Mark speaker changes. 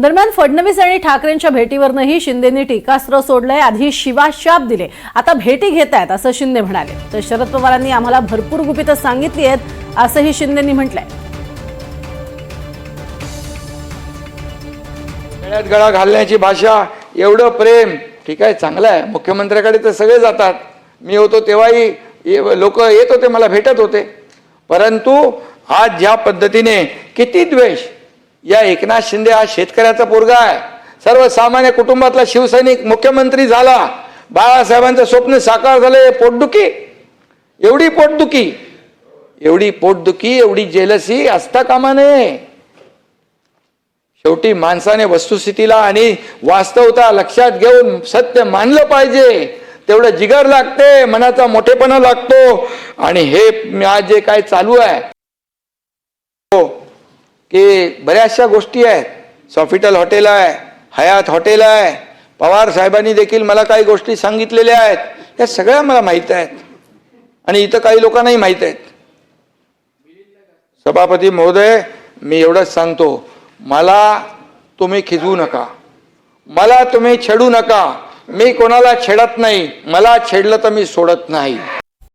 Speaker 1: दरम्यान फडणवीस आणि ठाकरेंच्या भेटीवरनंही शिंदेनी टीकास्त्र सोडलंय आधी शिवा शाप दिले. आता भेटी घेत आहेत असं शिंदे म्हणाले. तर शरद पवारांनी आम्हाला भरपूर गुपितं सांगितली आहेत असंही शिंदेनी म्हटलंय.
Speaker 2: गळ्यात गळा घालण्याची भाषा एवढं प्रेम ठीक आहे चांगलं आहे. मुख्यमंत्र्याकडे तर सगळे जातात. मी होतो तेव्हाही लोक येत होते मला भेटत होते. परंतु आज ज्या पद्धतीने किती द्वेष या एकनाथ शिंदे हा शेतकऱ्याचा पोरगा आहे. सर्वसामान्य कुटुंबातला शिवसैनिक मुख्यमंत्री झाला. बाळासाहेबांचं स्वप्न साकार झालं पोटदुखी. एवढी पोटदुखी. एवढी पोटदुखी एवढी जेलसी असता कामा नये. शेवटी माणसाने वस्तुस्थितीला आणि वास्तवता लक्षात घेऊन सत्य मानलं पाहिजे. तेवढं जिगर लागते मनाचा मोठेपणा लागतो. आणि हे आज जे काय चालू आहे की बऱ्याचशा गोष्टी आहेत. सॉफिटल हॉटेल आहे हयात हॉटेल आहे पवार साहेबांनी देखील मला काही गोष्टी सांगितलेल्या आहेत. या सगळ्या मला माहीत आहेत. आणि इथं काही लोकांनाही माहीत आहेत. सभापती महोदय मी एवढंच सांगतो. मला तुम्ही खिजवू नका. मला तुम्ही छेडू नका. मी कोणाला छेडत नाही. मला छेडलं तर मी सोडत नाही.